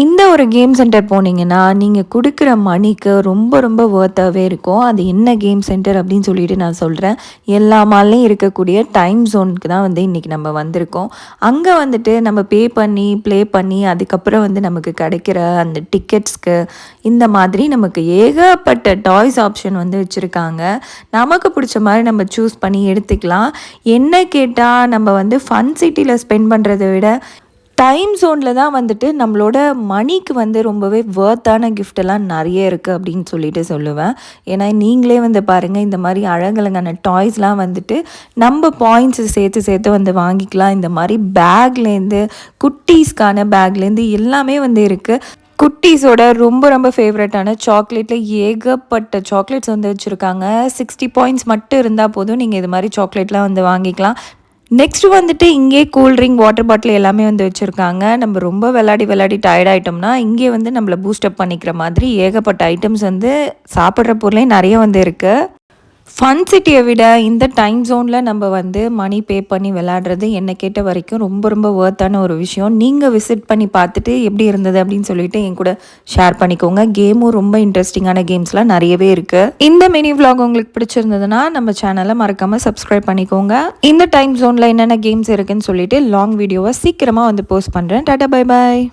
இந்த ஒரு game centre போனீங்கன்னா நீங்கள் கொடுக்குற மணிக்கு ரொம்ப ரொம்ப ஒர்த்தாகவே இருக்கும். அது என்ன கேம் சென்டர் அப்படின்னு சொல்லிட்டு நான் சொல்கிறேன் எல்லா மாலையும் இருக்கக்கூடிய டைம் ஜோனுக்கு தான் வந்து இன்றைக்கி நம்ம வந்திருக்கோம். அங்கே வந்துட்டு நம்ம பே பண்ணி ப்ளே பண்ணி அதுக்கப்புறம் வந்து நமக்கு கிடைக்கிற அந்த டிக்கெட்ஸ்க்கு இந்த மாதிரி நமக்கு ஏகப்பட்ட டாய்ஸ் ஆப்ஷன் வந்து வச்சுருக்காங்க. நமக்கு பிடிச்ச மாதிரி நம்ம சூஸ் பண்ணி எடுத்துக்கலாம். என்ன கேட்டால் நம்ம வந்து ஃபன் சிட்டியில் ஸ்பெண்ட் பண்ணுறதை விட டைம் ஜோனில் தான் வந்துட்டு நம்மளோட மணிக்கு வந்து ரொம்பவே வேர்த்தான கிஃப்டெல்லாம் நிறைய இருக்குது அப்படின்னு சொல்லிட்டு சொல்லுவேன். ஏன்னா நீங்களே வந்து பாருங்கள் இந்த மாதிரி அழகழகான டாய்ஸ்லாம் வந்துட்டு நம்ம பாயிண்ட்ஸ் சேர்த்து சேர்த்து வந்து வாங்கிக்கலாம். இந்த மாதிரி பேக்லேருந்து குட்டீஸ்க்கான பேக்லேருந்து எல்லாமே வந்து இருக்குது குட்டீஸோட ரொம்ப ரொம்ப ஃபேவரட்டான சாக்லேட்டில் ஏகப்பட்ட சாக்லேட்ஸ் வந்து வச்சுருக்காங்க. சிக்ஸ்டி பாயிண்ட்ஸ் மட்டும் இருந்தால் போதும் நீங்கள் இது மாதிரி சாக்லேட்லாம் வந்து வாங்கிக்கலாம். நெக்ஸ்ட் வந்துட்டு இங்கே கூல்ட்ரிங்க் வாட்டர் பாட்டில் எல்லாமே வந்து வச்சுருக்காங்க. நம்ம ரொம்ப விளாடி விளாடி டயர்ட் ஆகிட்டோம்னா இங்கே வந்து நம்மளை பூஸ்டப் பண்ணிக்கிற மாதிரி ஏகப்பட்ட ஐட்டம்ஸ் வந்து சாப்பிட்ற பொருளையும் நிறைய வந்து இருக்குது ஃபன் சிட்டியை விட இந்த டைம் ஜோனில் நம்ம வந்து மணி பே பண்ணி விளாட்றது என்னை கேட்ட வரைக்கும் ரொம்ப ரொம்ப ஒர்த்தான ஒரு விஷயம். நீங்கள் விசிட் பண்ணி பார்த்துட்டு எப்படி இருந்தது அப்படின்னு சொல்லிட்டு என் கூட ஷேர் பண்ணிக்கோங்க. கேமும் ரொம்ப இன்ட்ரெஸ்டிங்கான கேம்ஸ்லாம் நிறையவே இருக்குது இந்த மினி விளாக் உங்களுக்கு பிடிச்சிருந்ததுன்னா நம்ம சேனலை மறக்காமல் சப்ஸ்கிரைப் பண்ணிக்கோங்க. இந்த டைம் ஜோனில் என்னென்ன கேம்ஸ் இருக்குன்னு சொல்லிட்டு லாங் வீடியோவை சீக்கிரமாக வந்து போஸ்ட் பண்ணுறேன் டாட்டா பை பாய்